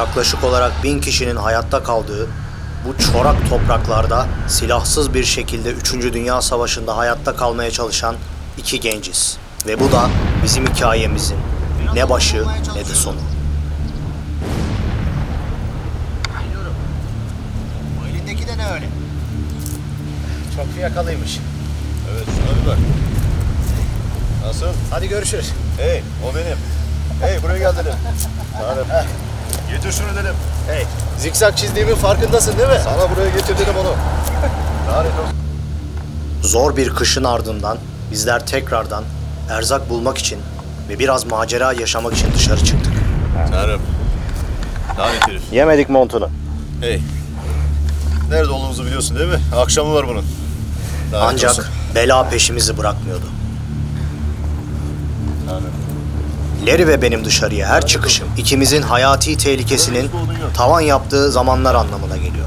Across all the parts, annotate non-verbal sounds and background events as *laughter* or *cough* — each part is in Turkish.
yaklaşık olarak bin kişinin hayatta kaldığı bu çorak topraklarda silahsız bir şekilde 3. Dünya Savaşı'nda hayatta kalmaya çalışan iki genciz. Ve bu da bizim hikayemizin ne başı ne de sonu. Biliyorum. Bu elindeki de ne öyle? Çok fiyakalıymış. Evet şuna bir bak. Nasıl? Hadi görüşürüz. Hey o benim. Hey buraya gel dedim. Tanrım. Getir şunu dedim. Hey, zikzak çizdiğimin farkındasın değil mi? Sana buraya getir dedim onu. *laughs* Lanet olsun. Zor bir kışın ardından bizler tekrardan erzak bulmak için ve biraz macera yaşamak için dışarı çıktık. Tanrım. Lanet herif. Yemedik montunu. Hey. Nerede olduğumuzu biliyorsun değil mi? Akşamı var bunun. Lanet Ancak olsun. bela peşimizi bırakmıyordu. Tanrım. Larry ve benim dışarıya her çıkışım ikimizin hayati tehlikesinin tavan yaptığı zamanlar anlamına geliyor.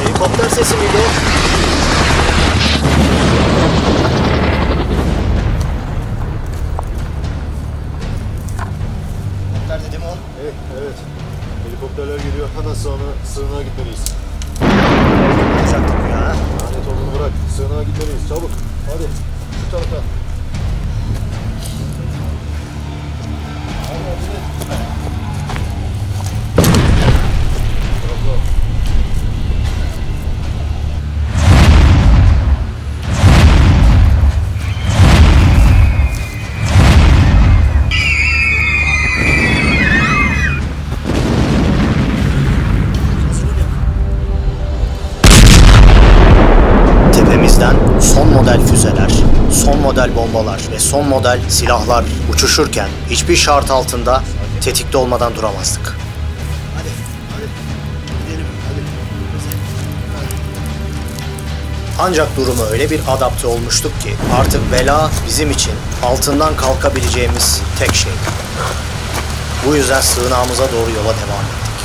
Helikopter sesi miydi? Helikopter dedim o. Hey, evet. Helikopterler geliyor. Hemen sonra sığınağa gitmeliyiz. Olacaktık ya. ha? Lanet olduğunu bırak. Sığınağa gitmeliyiz. Çabuk. Hadi. Şu tarafa. Son model füzeler, son model bombalar ve son model silahlar uçuşurken hiçbir şart altında tetikte olmadan duramazdık. Ancak durumu öyle bir adapte olmuştuk ki artık bela bizim için altından kalkabileceğimiz tek şey. Bu yüzden sığınağımıza doğru yola devam ettik.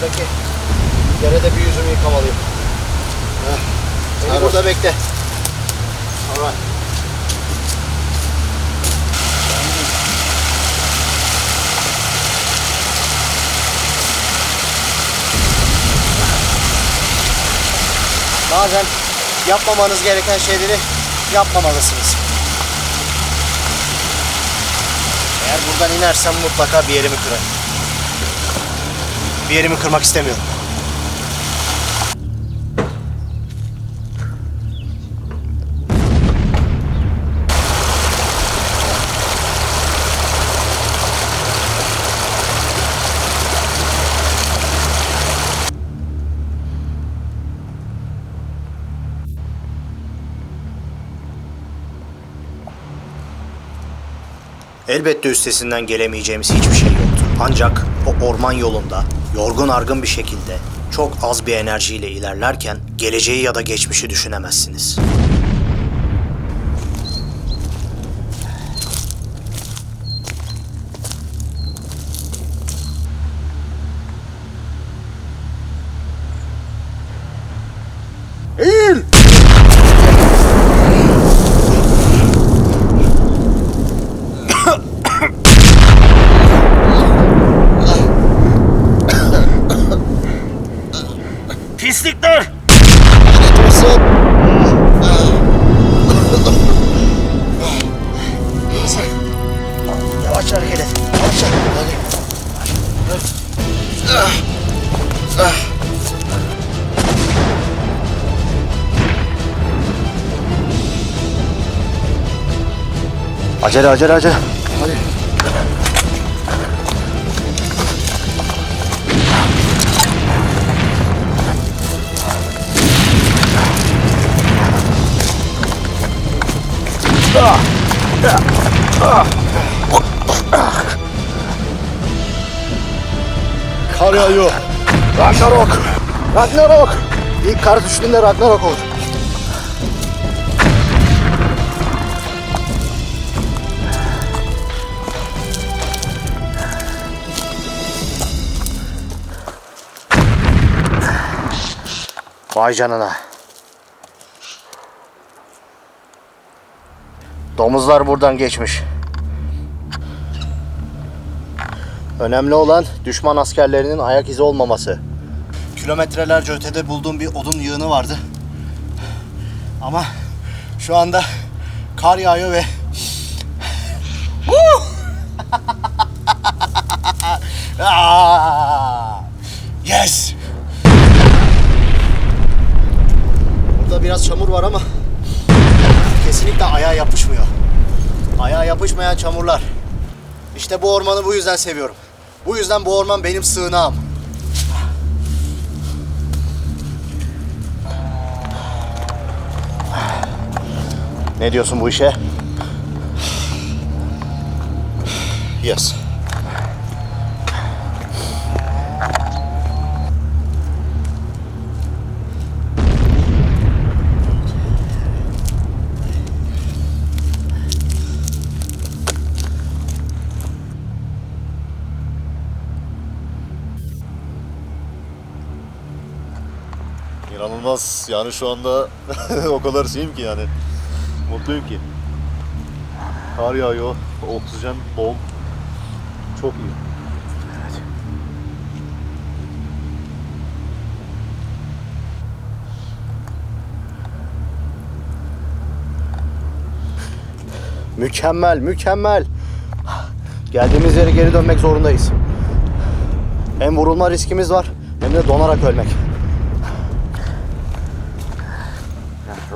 Buradaki derede bir yüzümü yıkamalıyım. Heh. Beni burada bekle. Alright. Bazen yapmamanız gereken şeyleri yapmamalısınız. Eğer buradan inersem mutlaka bir yerimi kırarım. Bir yerimi kırmak istemiyorum. Elbette üstesinden gelemeyeceğimiz hiçbir şey yoktu. Ancak o orman yolunda yorgun argın bir şekilde çok az bir enerjiyle ilerlerken geleceği ya da geçmişi düşünemezsiniz. Acele acele acele. Hadi. Ah! Kar yağıyor. Ragnarok! Ragnarok! İlk kar düştüğünde Ragnarok olur. Vay canına. Domuzlar buradan geçmiş. Önemli olan düşman askerlerinin ayak izi olmaması. Kilometrelerce ötede bulduğum bir odun yığını vardı. Ama şu anda kar yağıyor ve *laughs* Ah! Çamur var ama kesinlikle ayağa yapışmıyor. Ayağa yapışmayan çamurlar. İşte bu ormanı bu yüzden seviyorum. Bu yüzden bu orman benim sığınağım. Ne diyorsun bu işe? Yes. İnanılmaz yani şu anda *laughs* o kadar şeyim ki yani mutluyum ki. Kar yağıyor, oksijen bol. Çok iyi. Mükemmel, mükemmel. Geldiğimiz yere geri dönmek zorundayız. Hem vurulma riskimiz var hem de donarak ölmek.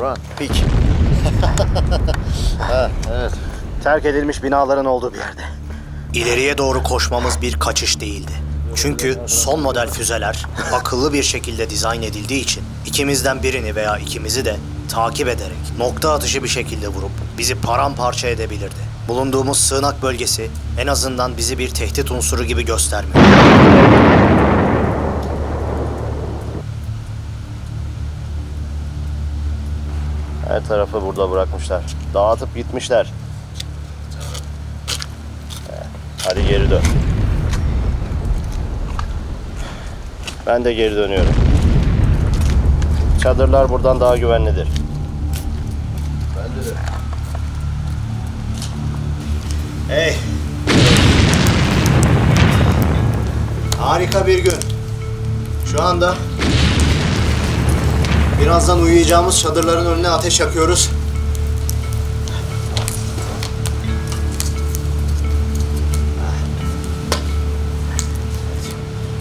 Run. Pik. *laughs* Evet. Terk edilmiş binaların olduğu bir yerde. İleriye doğru koşmamız bir kaçış değildi. Çünkü son model füzeler akıllı bir şekilde dizayn edildiği için ikimizden birini veya ikimizi de takip ederek nokta atışı bir şekilde vurup bizi paramparça edebilirdi. Bulunduğumuz sığınak bölgesi en azından bizi bir tehdit unsuru gibi göstermiyor. Tarafı burada bırakmışlar. Dağıtıp gitmişler. Hadi geri dön. Ben de geri dönüyorum. Çadırlar buradan daha güvenlidir. Bence de. Hey! Harika bir gün. Şu anda birazdan uyuyacağımız çadırların önüne ateş yakıyoruz.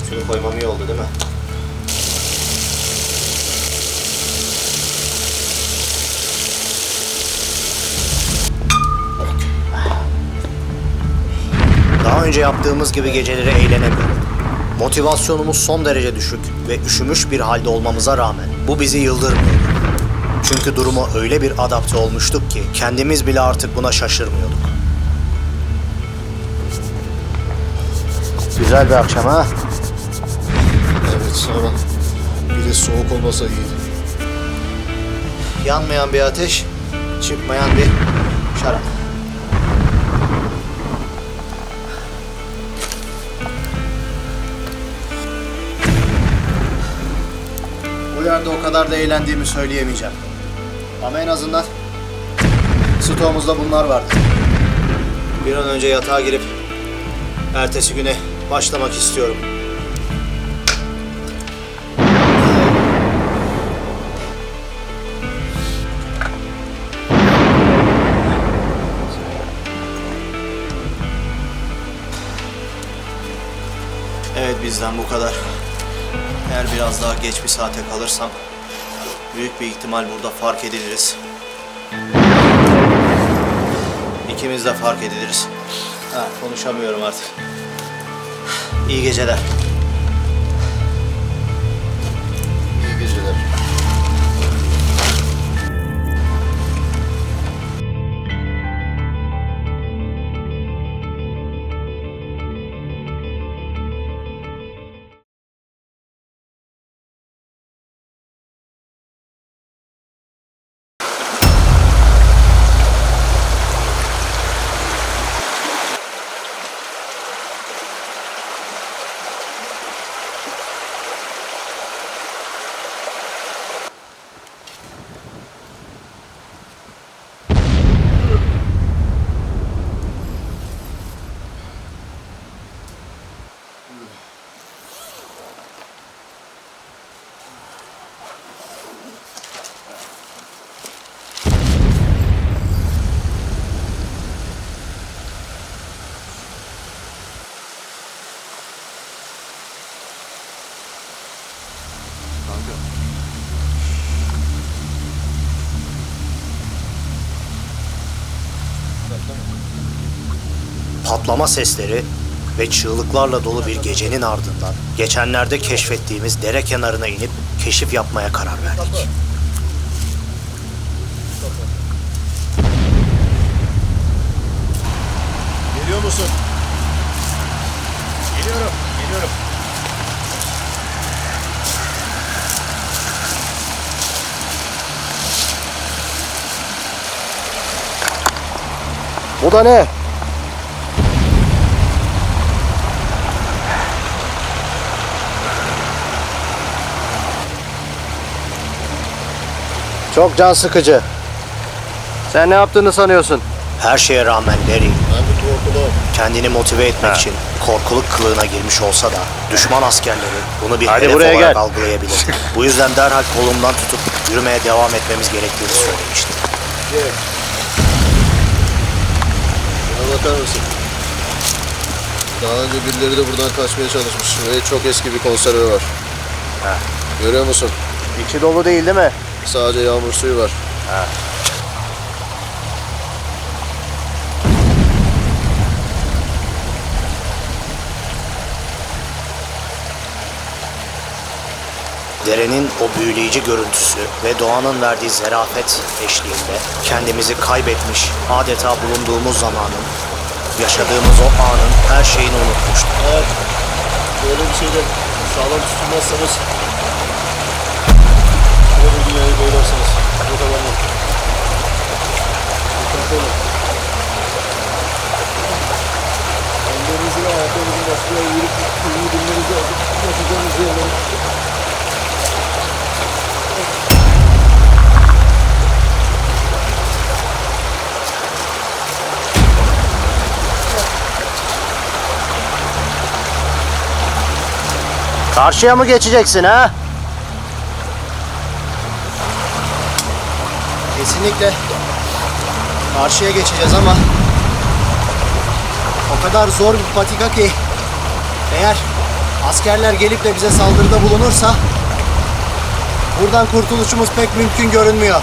Şunu koymam iyi oldu değil mi? Daha önce yaptığımız gibi geceleri eğlenemiyorum. Motivasyonumuz son derece düşük ve üşümüş bir halde olmamıza rağmen bu bizi yıldırmıyor. Çünkü duruma öyle bir adapte olmuştuk ki kendimiz bile artık buna şaşırmıyorduk. Güzel bir akşam ha? Evet ama bir de soğuk olmasa iyiydi. Yanmayan bir ateş, çıkmayan bir şarap. Yerde o kadar da eğlendiğimi söyleyemeyeceğim. Ama en azından stoğumuzda bunlar vardı. Bir an önce yatağa girip ertesi güne başlamak istiyorum. Evet bizden bu kadar. Eğer biraz daha geç bir saate kalırsam büyük bir ihtimal burada fark ediliriz. İkimiz de fark ediliriz. Ha, konuşamıyorum artık. İyi geceler. kanka. Patlama sesleri ve çığlıklarla dolu bir gecenin ardından geçenlerde keşfettiğimiz dere kenarına inip keşif yapmaya karar verdik. Geliyor musun? Geliyorum, geliyorum. Bu da ne? Çok can sıkıcı. Sen ne yaptığını sanıyorsun? Her şeye rağmen Larry kendini motive etmek için korkuluk kılığına girmiş olsa da düşman askerleri bunu bir Hadi hedef buraya olarak gel. algılayabilirdi. Bu yüzden derhal kolumdan tutup yürümeye devam etmemiz gerektiğini söylemişti. Bakar mısın? Daha önce birileri de buradan kaçmaya çalışmış ve çok eski bir konserve var. Görüyor musun? İçi dolu değil değil mi? Sadece yağmur suyu var. Derenin o büyüleyici görüntüsü ve doğanın verdiği zerafet eşliğinde kendimizi kaybetmiş, adeta bulunduğumuz zamanın, yaşadığımız o anın her şeyini unutmuştuk. Eğer böyle bir şeyde sağlam tutunmazsanız ve bu dünyayı boylarsanız o kadar mı? Dikkatli olun. Ellerinizi ve ayaklarınızın başka yere yürüp iyi bilmenizi lazım. Karşıya mı geçeceksin ha? Kesinlikle karşıya geçeceğiz ama o kadar zor bir patika ki eğer askerler gelip de bize saldırıda bulunursa buradan kurtuluşumuz pek mümkün görünmüyor.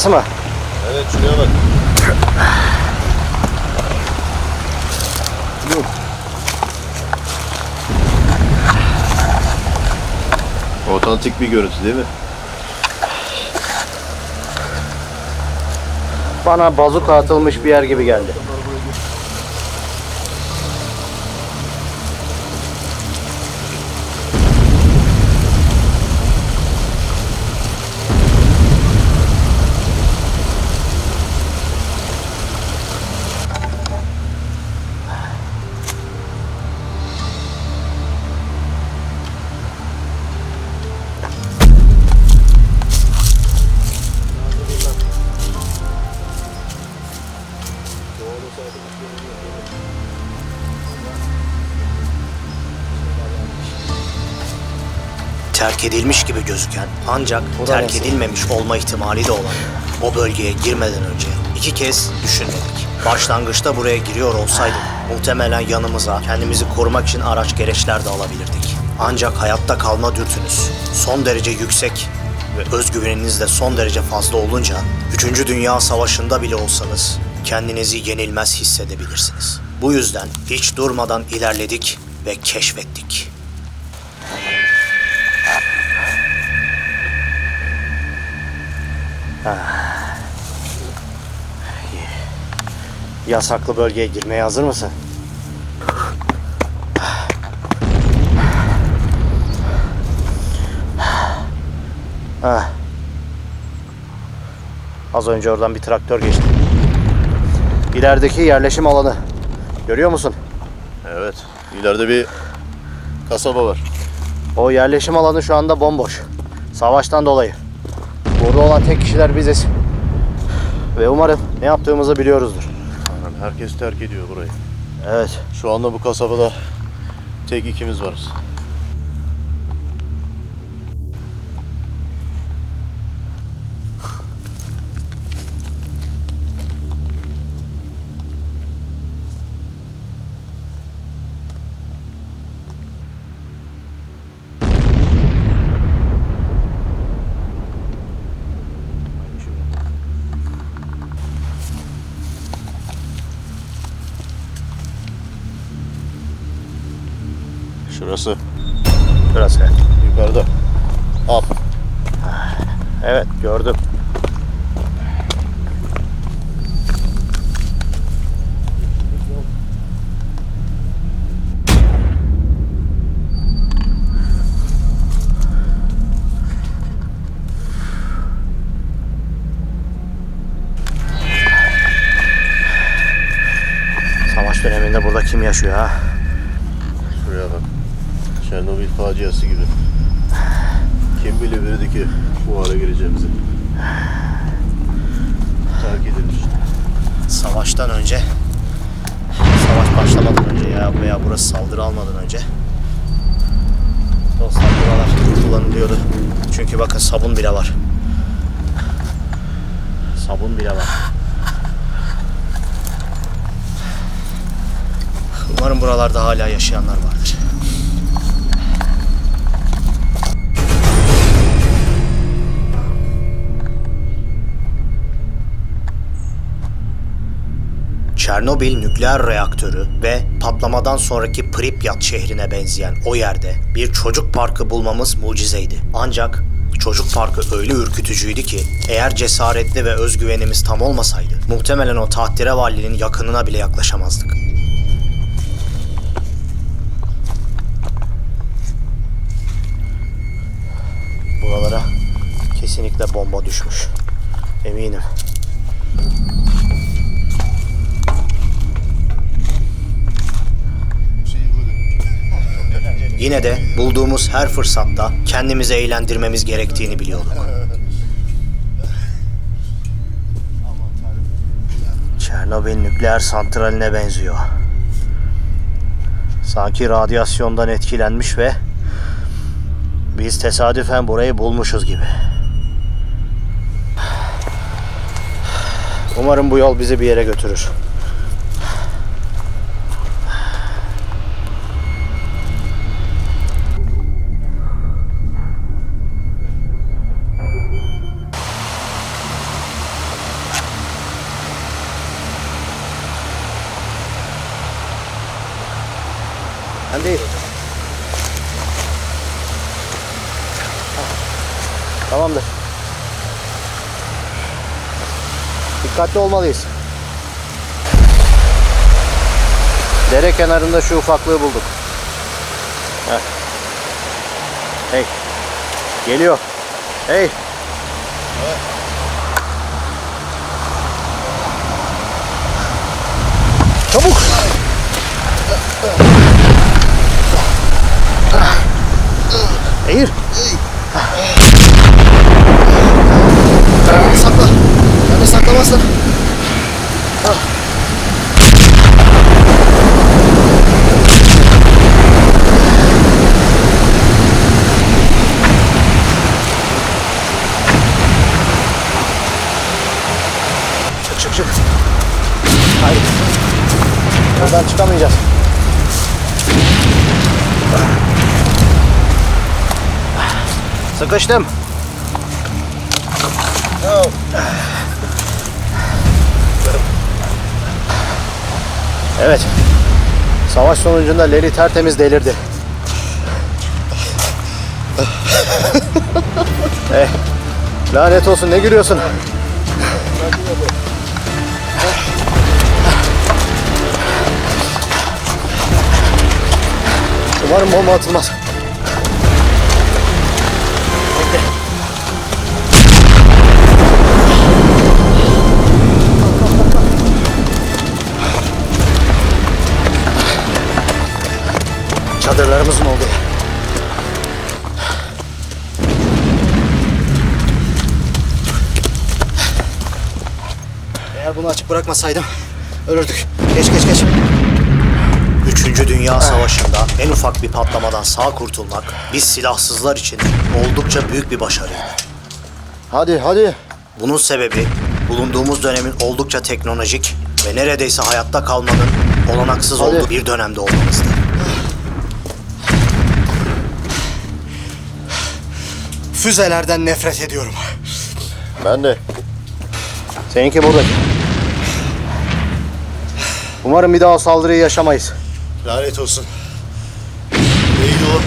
Orası mı? Evet şuraya bak. Yok. Otantik bir görüntü değil mi? Bana bazuka atılmış bir yer gibi geldi. Terk edilmiş gibi gözüken ancak terk nasıl? edilmemiş olma ihtimali de olan o bölgeye girmeden önce iki kez düşünmedik. Başlangıçta buraya giriyor olsaydık muhtemelen yanımıza kendimizi korumak için araç gereçler de alabilirdik. Ancak hayatta kalma dürtünüz son derece yüksek ve özgüveniniz de son derece fazla olunca 3. Dünya Savaşı'nda bile olsanız kendinizi yenilmez hissedebilirsiniz. Bu yüzden hiç durmadan ilerledik ve keşfettik. Yasaklı bölgeye girmeye hazır mısın? Ah. Az önce oradan bir traktör geçti. İlerideki yerleşim alanı. Görüyor musun? Evet. İleride bir kasaba var. O yerleşim alanı şu anda bomboş. Savaştan dolayı. Burada olan tek kişiler biziz. Ve umarım ne yaptığımızı biliyoruzdur. Herkes terk ediyor burayı. Evet. Şu anda bu kasabada tek ikimiz varız. Şurası Burası. yukarıda. Al. Evet gördüm. Savaş döneminde burada kim yaşıyor ha? Çernobil faciası gibi. Kim bilebilirdi ki bu hale geleceğimizi. Terk edilmiş. Savaştan önce, savaş başlamadan önce ya veya burası saldırı almadan önce dostlar buralar kullanılıyordu. Çünkü bakın sabun bile var. Sabun bile var. Umarım buralarda hala yaşayanlar vardır. Çernobil nükleer reaktörü ve patlamadan sonraki Pripyat şehrine benzeyen o yerde bir çocuk parkı bulmamız mucizeydi. Ancak çocuk parkı öyle ürkütücüydü ki eğer cesaretli ve özgüvenimiz tam olmasaydı muhtemelen o tahterevalinin yakınına bile yaklaşamazdık. Buralara kesinlikle bomba düşmüş. Eminim. Yine de bulduğumuz her fırsatta kendimizi eğlendirmemiz gerektiğini biliyorduk. Çernobil nükleer santraline benziyor. Sanki radyasyondan etkilenmiş ve biz tesadüfen burayı bulmuşuz gibi. Umarım bu yol bizi bir yere götürür. Dikkatli olmalıyız. Dere kenarında şu ufaklığı bulduk. Heh. Hey. Geliyor. Hey. Sıkıştım. Evet. Savaş sonucunda Leli tertemiz delirdi. *laughs* eh, lanet olsun ne gülüyorsun? Umarım bomba atılmaz. Çadırlarımızın olduğu yer. açık bırakmasaydım ölürdük. Geç geç geç. Üçüncü Dünya Savaşı'nda en ufak bir patlamadan sağ kurtulmak biz silahsızlar için oldukça büyük bir başarıydı. Hadi hadi. Bunun sebebi bulunduğumuz dönemin oldukça teknolojik ve neredeyse hayatta kalmanın olanaksız Hadi. olduğu bir dönemde olmamızdı. Füzelerden nefret ediyorum. Ben de. Seninki buradaki. Umarım bir daha saldırıyı yaşamayız. Lanet olsun. Neydi o?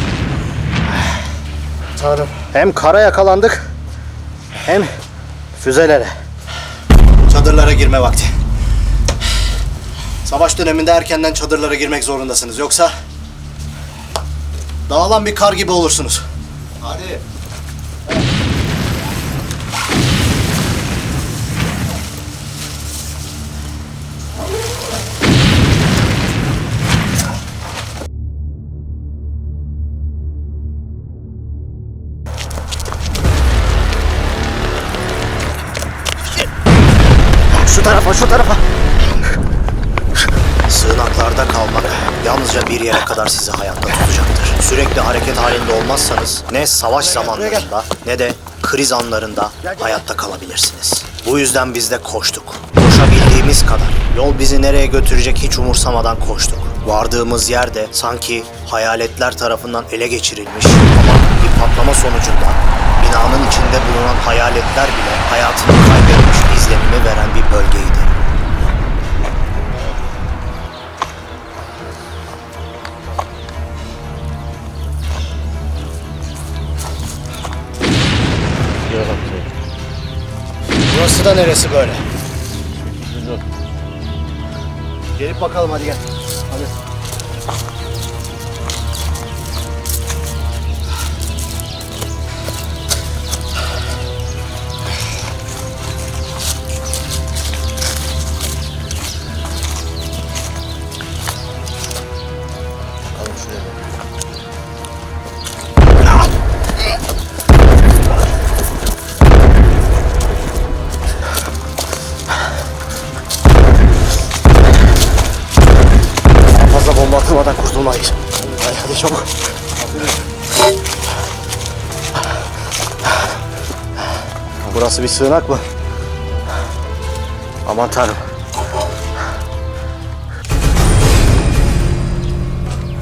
Tanrım. Hem kara yakalandık hem füzelere. Çadırlara girme vakti. Savaş döneminde erkenden çadırlara girmek zorundasınız. Yoksa dağılan bir kar gibi olursunuz. Hadi. Tarafa, şu tarafa. Sığınaklarda kalmak yalnızca bir yere kadar sizi hayatta tutacaktır. Sürekli hareket halinde olmazsanız ne savaş zamanlarında ne de kriz anlarında hayatta kalabilirsiniz. Bu yüzden biz de koştuk. Koşabildiğimiz kadar. Yol bizi nereye götürecek hiç umursamadan koştuk. Vardığımız yerde sanki hayaletler tarafından ele geçirilmiş ama bir patlama sonucunda binanın içinde bulunan hayaletler bile hayatını kaybetmiş izlenimi veren bir bölgeydi. Da neresi böyle? Gelip bakalım hadi gel. Burası bir sığınak mı? Aman tanrım.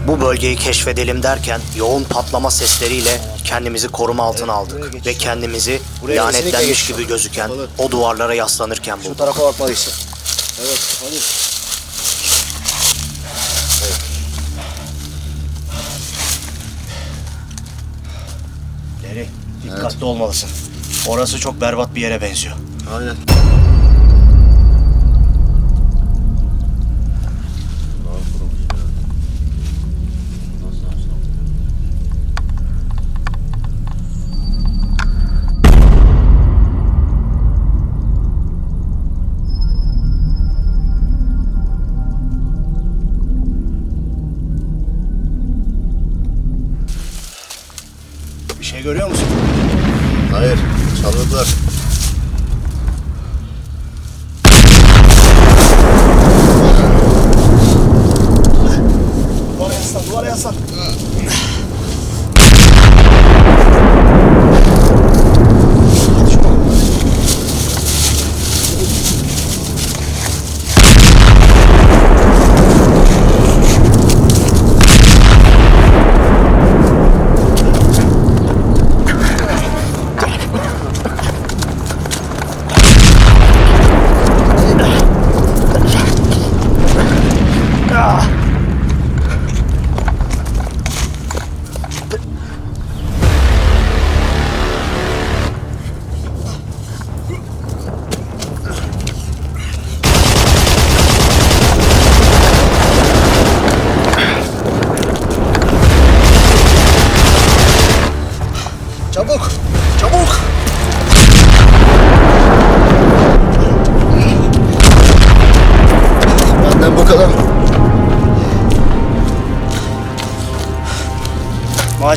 Bu bölgeyi keşfedelim derken yoğun patlama sesleriyle kendimizi koruma altına aldık ve kendimizi Buraya lanetlenmiş gibi gözüken o duvarlara yaslanırken Şu bulduk. tarafa bakmalıyız. Evet, hadi. Leri, dikkatli olmalısın. Orası çok berbat bir yere benziyor. Aynen. Bir şey görüyor musun? Hayır, çalıklar. Duvara yaslan, duvara yaslan.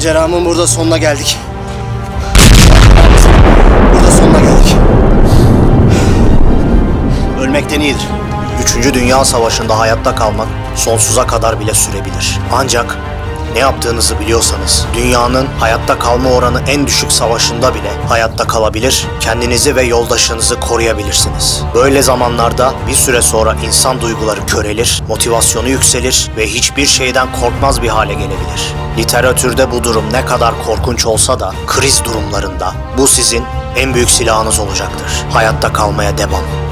Maceramın burada sonuna geldik. Burada sonuna geldik. Ölmek ölmekten iyidir. Üçüncü Dünya Savaşı'nda hayatta kalmak sonsuza kadar bile sürebilir. Ancak ne yaptığınızı biliyorsanız dünyanın hayatta kalma oranı en düşük savaşında bile hayatta kalabilir, kendinizi ve yoldaşınızı koruyabilirsiniz. Böyle zamanlarda bir süre sonra insan duyguları körelir, motivasyonu yükselir ve hiçbir şeyden korkmaz bir hale gelebilir. Literatürde bu durum ne kadar korkunç olsa da kriz durumlarında bu sizin en büyük silahınız olacaktır. Hayatta kalmaya devam.